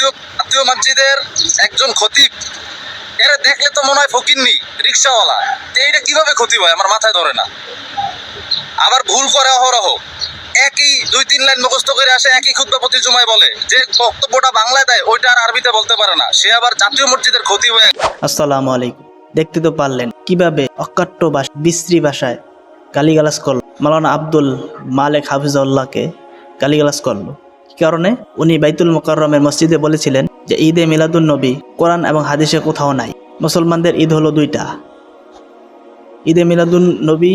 জাতীয় মসজিদের একজন খতিব এরা দেখলে তো মনে হয় রিক্সাওয়ালা। এইটা কীভাবে ক্ষতি হয়? আমার মাথায় ধরে না। আবার ভুল করে অহরহ। একই দুই তিন লাইন মুখস্থ করে আসে, একই বলে। যে বক্তব্যটা বাংলায় দেয়, ওইটা আর আরবিতে বলতে পারে না। সে আবার জাতীয় মসজিদের ক্ষতি হয়ে আসসালামু আলাইকুম। দেখতে তো পারলেন কীভাবে অকাট্য ভাষা বিশ্রী ভাষায় গালিগালাজ করল। মালানা আব্দুল মালেক হাফিজাউল্লাহকে গালিগালাজ করল। কি কারণে উনি বাইতুল মোকাররমের মসজিদে বলেছিলেন যে ঈদে মিলাদুল নবী, কোরআন এবং হাদিসে কোথাও নাই। মুসলমানদের ঈদ হলো দুইটা। ঈদে মিলাদুল নবী,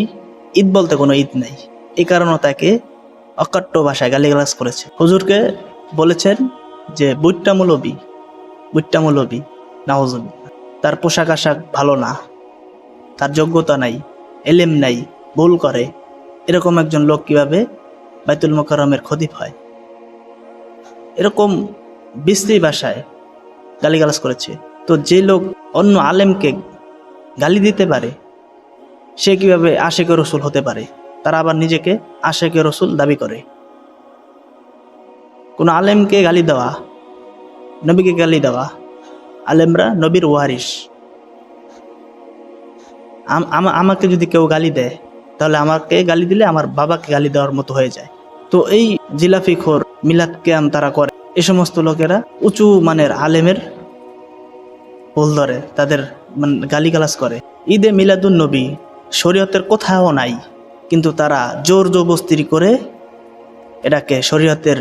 ঈদ বলতে কোনো ঈদ নাই। এই কারণে তাকে অকাট্য ভাষায় গালিগালাজ করেছে। হুজুরকে বলেছেন যে বুট্টা মৌলবী বুট্টা মৌলবী তার পোশাক আশাক ভালো না, তার যোগ্যতা নাই, এলেম নাই, ভুল করে। এরকম একজন লোক কীভাবে বাইতুল মোকাররমের খতিব হয়? এরকম বিশ্রী ভাষায় গালিগালাজ করেছে। তো যে লোক অন্য আলেমকে গালি দিতে পারে, সে কীভাবে আশেকে রসুল হতে পারে? তারা আবার নিজেকে আশেকে রসুল দাবি করে। কোনো আলেমকে গালি দেওয়া, নবীকে গালি দেওয়া, আলেমরা নবীর ওয়ারিস আমা- আমাকে যদি কেউ গালি দেয়, তাহলে আমাকে গালি দিলে আমার বাবাকে গালি দেওয়ার মতো হয়ে যায়। তো এই জিলাফি খোর মিলাদ ক্যাম তারা করে। এ সমস্ত লোকেরা উঁচু মানের আলেমের ভুল ধরে, তাদের মানে গালিগালাজ করে। ঈদে মিলাদুন নবী শরীয়তের কোথাও নাই, কিন্তু তারা জোর জবস্তির করে এটাকে শরীয়তের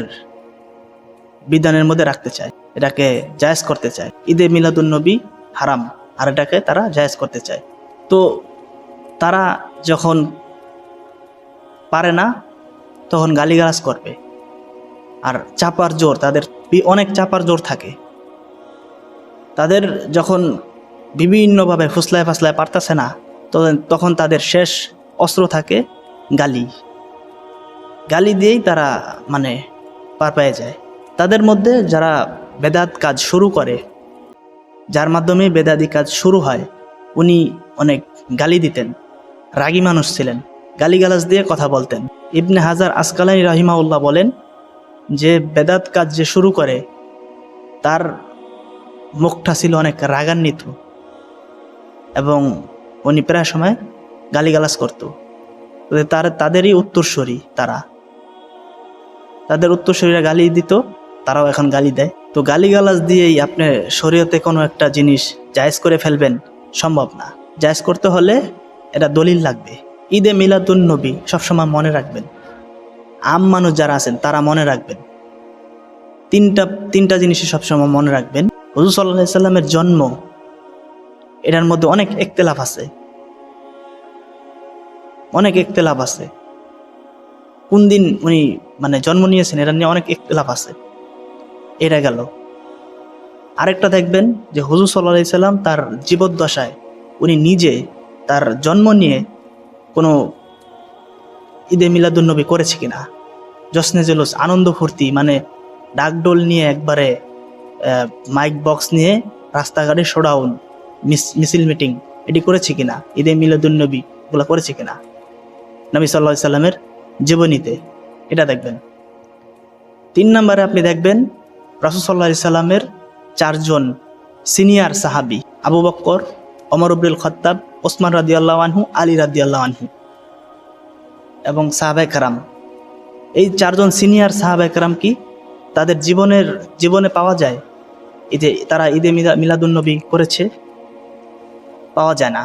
বিধানের মধ্যে রাখতে চায়, এটাকে জায়েজ করতে চায়। ঈদে মিলাদুন নবী হারাম, আর এটাকে তারা জায়েজ করতে চায়। তো তারা যখন পারে না তখন গালিগালাজ করবে। আর চাপার জোর, তাদের অনেক চাপার জোর থাকে। তাদের যখন বিভিন্নভাবে ফুসলায় ফাসলায় পারতেছে না তখন তাদের শেষ অস্ত্র থাকে গালি। গালি দিয়েই তারা মানে পার পেয়ে যায়। তাদের মধ্যে যারা বেদাত কাজ শুরু করে, যার মাধ্যমে বেদাদি কাজ শুরু হয়, উনি অনেক গালি দিতেন, রাগী মানুষ ছিলেন। গালিগালাজ দিয়ে কথা বলতেন। ইবনে হাজার আসকালানি রাহিমাউল্লাহ বলেন যে, বেদাত কাজ যে শুরু করে, তার মুখটা ছিল অনেক রাগান্বিত এবং উনি প্রায় সময় গালিগালাজ করত। তার, তাদেরই উত্তরস্বরী তারা। তাদের উত্তরসূরিরা গালি দিত, তারাও এখন গালি দেয়। তো গালিগালাজ দিয়েই আপনি শরীয়তে কোনো একটা জিনিস জায়েজ করে ফেলবেন সম্ভব না। জায়েজ করতে হলে এটা দলিল লাগবে। ঈদে মিলাদুন নবী সবসময় মনে রাখবেন। আম মানুষ যারা আছেন, তারা মনে রাখবেন। তিনটা তিনটা জিনিসই সবসময় মনে রাখবেন। হজুর সাল্লাহ সাল্লামের জন্ম, এটার মধ্যে অনেক একতেলাফ আছে। অনেক একতেলাফ আছে। কোন দিন উনি মানে জন্ম নিয়েছেন এটা নিয়ে অনেক একতলাফ আছে। এটা গেল। আরেকটা দেখবেন যে হুজুর সাল্লাহ সাল্লাম তার জীবদ্দশায় উনি নিজে তার জন্ম নিয়ে কোনো ঈদে মিলাদুন্নবী করেছে কিনা? জশ্নে জেলুস, আনন্দ ফুর্তি মানে ডাকডোল নিয়ে একবারে মাইক বক্স নিয়ে রাস্তাঘাটে শোডাউন মিছিল মিটিং, এটি করেছে কিনা? ঈদে মিলাদুন্নবী ওগুলো করেছে কিনা? নবী সাল্লাহ সাল্লামের জীবনীতে, এটা দেখবেন। তিন নম্বরে আপনি দেখবেন, রাসুল সাল্লাহ সাল্লামের চারজন সিনিয়র সাহাবি, আবু বক্কর অমর আব্দুল খত্তাব ওসমান রাদি আল্লাহ আনহু, আলী রাদি আল্লাহ আনহু এবং সাহাবে কারাম। এই চারজন সিনিয়র সাহাবে কারাম কি? তাদের জীবনের, জীবনে পাওয়া যায়? ঈদে তারা ঈদে মিলা, মিলাদুন্নবী করেছে, পাওয়া যায় না।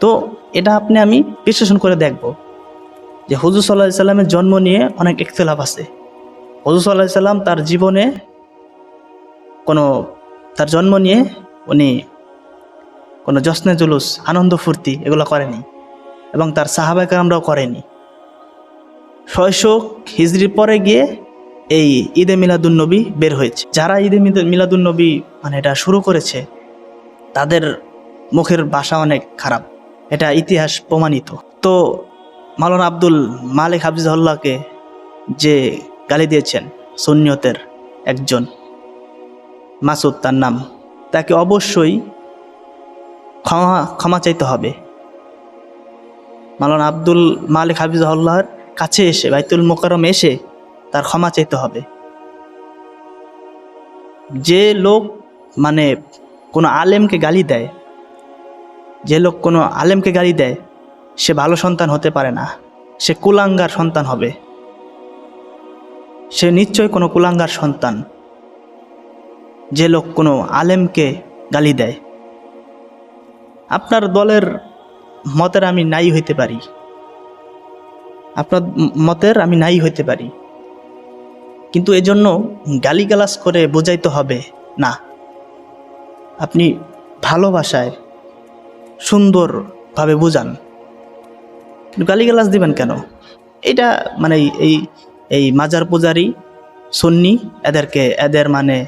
তো এটা আপনি, আমি বিশ্লেষণ করে দেখব যে হুজুর সাল্লাহ সাল্লামের জন্ম নিয়ে অনেক ইখতলাফ আছে। হুজুর সাল্লাহ সাল্লাম তার জীবনে কোনো, তার জন্ম নিয়ে উনি কোনো জশ্নে জুলুস, আনন্দ ফুর্তি এগুলো করেনি এবং তার সাহাবাকামরাও করেনি। ছয়শো হিজড়ির পরে গিয়ে এই ঈদে মিলাদুন্নবী বের হয়েছে। যারা ঈদে মিলাদ- মিলাদুন্নবী মানে এটা শুরু করেছে, তাদের মুখের ভাষা অনেক খারাপ। এটা ইতিহাস প্রমাণিত। তো মাওলানা আব্দুল মালিক হাফিজুল্লাহকে যে গালি দিয়েছেন সুন্নিয়তের একজন মাসুদ তার নাম, তাকে অবশ্যই ক্ষমা ক্ষমা চাইতে হবে। মাওলানা আব্দুল মালিক হাফিজুল্লাহর কাছে এসে, বাইতুল মোকারম এসে তার ক্ষমা চাইতে হবে। যে লোক মানে কোনো আলেমকে গালি দেয়, যে লোক কোনো আলেমকে গালি দেয়, সে ভালো সন্তান হতে পারে না। সে কুলাঙ্গার সন্তান হবে। সে নিশ্চয় কোনো কুলাঙ্গার সন্তান। যে লোক কোনো আলেমকে গালি দেয়। আপনার দলের মতের আমি নাই হইতে পারি। আপনার মতের আমি নাই হইতে পারি। কিন্তু এজন্য গালিগালাজ করে বোঝাইতে হবে, না। আপনি ভালোবাসায় সুন্দরভাবে বোঝান। কিন্তু গালিগালাজ দিবেন কেন? এটা মানে এই এই মাজার পূজারি সন্নি, এদেরকে, এদের মানে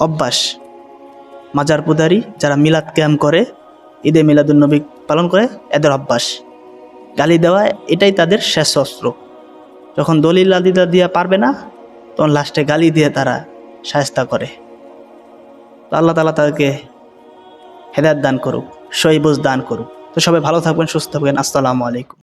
অভ্যাস। মাজার পুদারি যারা মিলাদ ক্যাম্প করে, ঈদে মিলাদুন্নবী পালন করে, এদের অভ্যাস। গালি দেওয়া, এটাই তাদের শেষ অস্ত্র। যখন দলিল আদিদা দিয়া পারবে না, তখন লাস্টে গালি দিয়ে তারা সায়স্তা করে। তো আল্লাহ তালা তাদেরকে হেদায়ত দান করুক, সহিবুজ দান করুক। তো সবাই ভালো থাকবেন, সুস্থ থাকবেন। আসসালামু আলাইকুম।